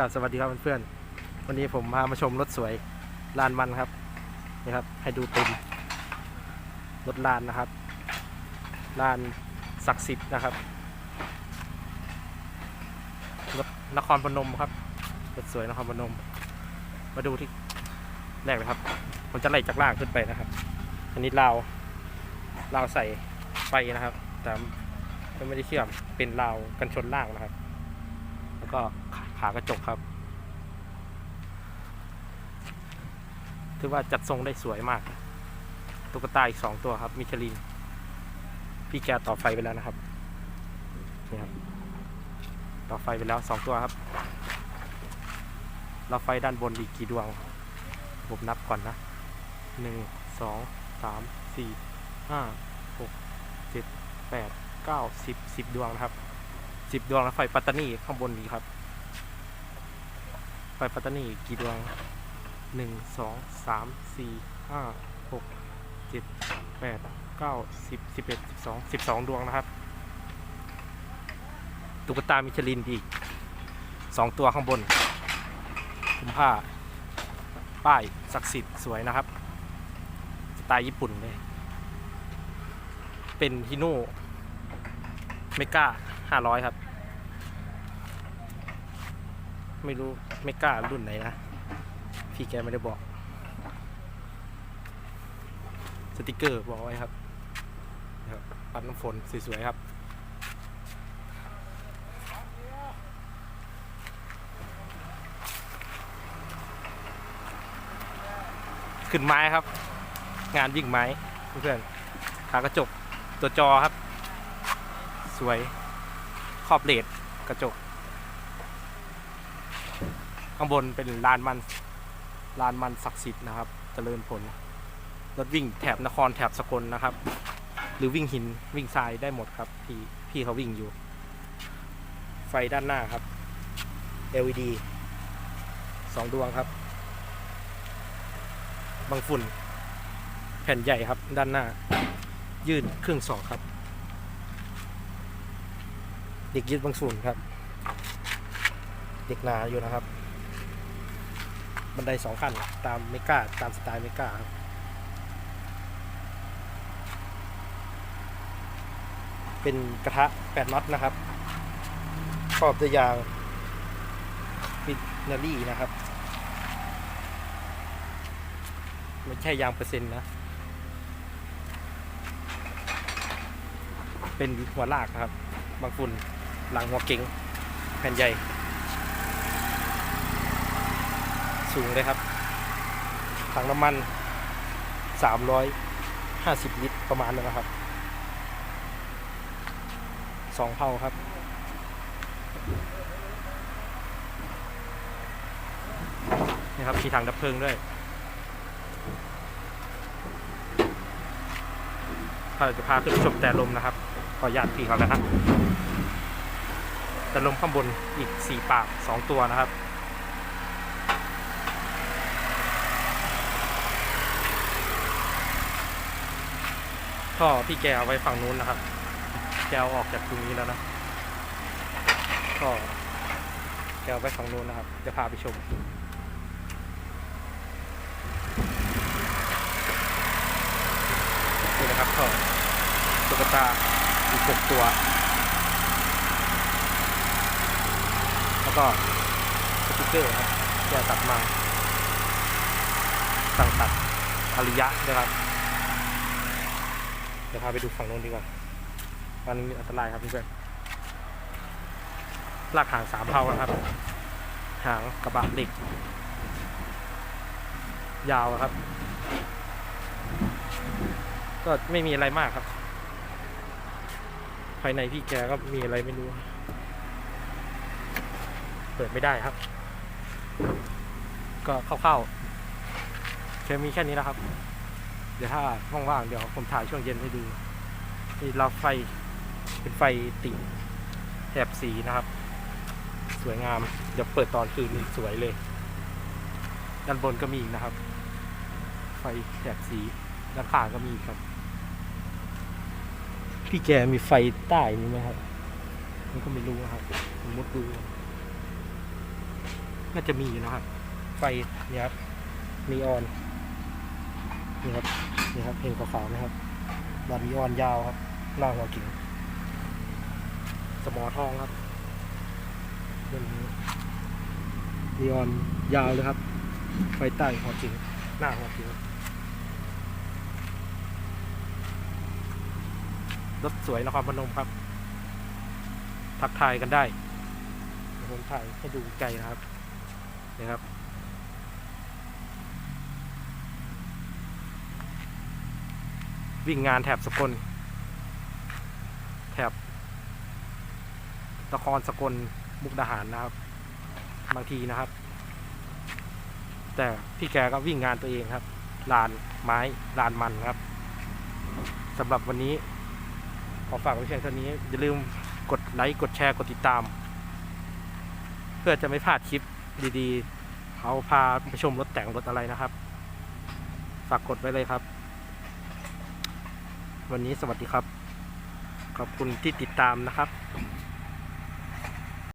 กับสวัสดีครับเพื่อนๆวันนี้ผมพามาชมรถสวยลานมันครับนี่ครับ ให้ดูเต็มรถลานนะครับลานศักดิ์สิทธิ์นะครับรถนครพนมครับรถสวยนครพนม มาดูที่แรกเลยครับ ผมจะไล่จากล่างขึ้นไปนะครับ อันนี้ราวราวใส่ไฟนะครับแต่ไม่ได้เชื่อมเป็นราวกันชนล่างนะครับแล้วก็ขาขากระจกครับ ถือว่าจัดทรงได้สวยมาก ตุ๊กตาอีกสองตัวครับมิชลิน พี่แกต่อไฟไปแล้วนะครับนี่ครับ ต่อไฟไปแล้วสองตัวครับ เราไฟด้านบนอีกกี่ดวง ผมนับก่อนนะหนึ่งสองสามสี่ห้าหกเจ็ดแปดเก้าสิบสิบดวงนะครับสิบดวงแล้วไฟปัตตานีข้างบนนี้ครับ ไฟปัตตานีกี่ดวงหนึ่งสองสามสี่ห้าหกเจ็ดแปดเก้าสิบสิบเอ็ดสิบสองสิบสองดวงนะครับ ตุ๊กตามิชลินอีกสองตัวข้างบนคุมผ้า ป้ายศักดิ์สิทธิ์สวยนะครับ สไตล์ญี่ปุ่นเลย เป็นฮิโน่เมก้าห้าร้อยครับ ไม่รู้ไม่กล้ารุ่นไหนนะ พี่แกไม่ได้บอก สติกเกอร์บอกไว้ครับนะครับปัดน้ำฝนสวยๆครับขึ้นไม้ครับ งานวิ่งไม้เพื่อนขากระจกตัวจอครับ สวยขอบเลดกระจก ข้างบนเป็นลานมันลานมันศักดิ์สิทธิ์นะครับเจริญผลรถวิ่งแถบนครแถบสกลนะครับ หรือวิ่งหินวิ่งทรายได้หมดครับ พี่พี่เขาวิ่งอยู่ ไฟด้านหน้าครับ LED สองดวงครับ บางฝุ่น แผ่นใหญ่ครับด้านหน้า ยื่นเครื่องสองครับเด็กยึดบางส่วนครับ เด็กหนาอยู่นะครับ บันไดสองขั้นตามเมกาตามสไตล์เมกาครับเป็นกระทะ8น็อตนะครับครอบด้วยยางฟินารี่นะครับไม่ใช่ยางเปอร์เซ็นต์นะ เป็นหัวลากครับ บางฝุ่นหลังหัวเก๋งแผ่นใหญ่ สูงเลยครับ ถังน้ำมัน 350 ลิตรประมาณนั้นนะครับสองเผาครับ นี่ครับมีถังดับเพลิงด้วยเราจะพาขึ้นไปชมแต่ลมนะครับ ขออนุญาตพี่เขาแล้วนะแต่ลมข้างบนอีก 4 ปาก 2 ตัวนะครับ ก็พี่แกเอาไว้ฝั่งนู้นนะครับแกเอาออกจากตรงนี้แล้วนะก็แกเอาไว้ฝั่งนู้นนะครับจะพาไปชมนี่นะครับก็ตุ๊กตาอีกหกตัว แล้วก็สติกเกอร์ครับที่ตัดมาสั่งตัดอริยะนะครับ เดี๋ยวพาไปดูฝั่งโน้นดีกว่าฝั่งนี้อันตรายครับเพื่อนลากหางสามเผานะครับ หางกระบะเหล็ก ยาวครับ ก็ไม่มีอะไรมากครับ ภายในพี่แกก็มีอะไรไม่รู้ เปิดไม่ได้ครับ ก็คร่าวๆแค่มีแค่นี้นะครับ เดี๋ยวถ้าว่างๆเดี๋ยวผมถ่ายช่วงเย็นให้ดูนี่เราไฟเป็นไฟติ่งแถบสีนะครับ สวยงาม เดี๋ยวเปิดตอนคืนนี่สวยเลย ด้านบนก็มีอีกนะครับ ไฟแถบสีด้านข้างก็มีครับ พี่แกมีไฟใต้นี้ไหมครับมันก็ไม่รู้ครับผมมุดดูน่าจะมีอยู่นะครับ ไฟเนี่ยครับนีออน นี่ครับนี่ครับเห็นขาวๆนะครับบานนีออนยาวครับหน้าหัวกิ่งสมอทองครับเรื่องนี้นีออนยาวเลยครับไฟใต้หัวกิ่งหน้าหัวกิ่งรถสวยนครพนมครับ ทักทายกันได้ผมถ่ายให้ดูไกลนะครับนี่ครับ วิ่งงานแถบสกล แถบนครสกลมุกดาหารนะครับ บางทีนะครับ แต่พี่แกก็วิ่งงานตัวเองครับ ลานไม้ลานมันครับสำหรับวันนี้ ขอฝากไว้เพียงเท่านี้ อย่าลืมกดไลค์กดแชร์กดติดตาม เพื่อจะไม่พลาดคลิปดีๆเขาพาไปชมรถแต่งรถอะไรนะครับ ฝากกดไว้เลยครับ วันนี้สวัสดีครับ ขอบคุณที่ติดตามนะครับ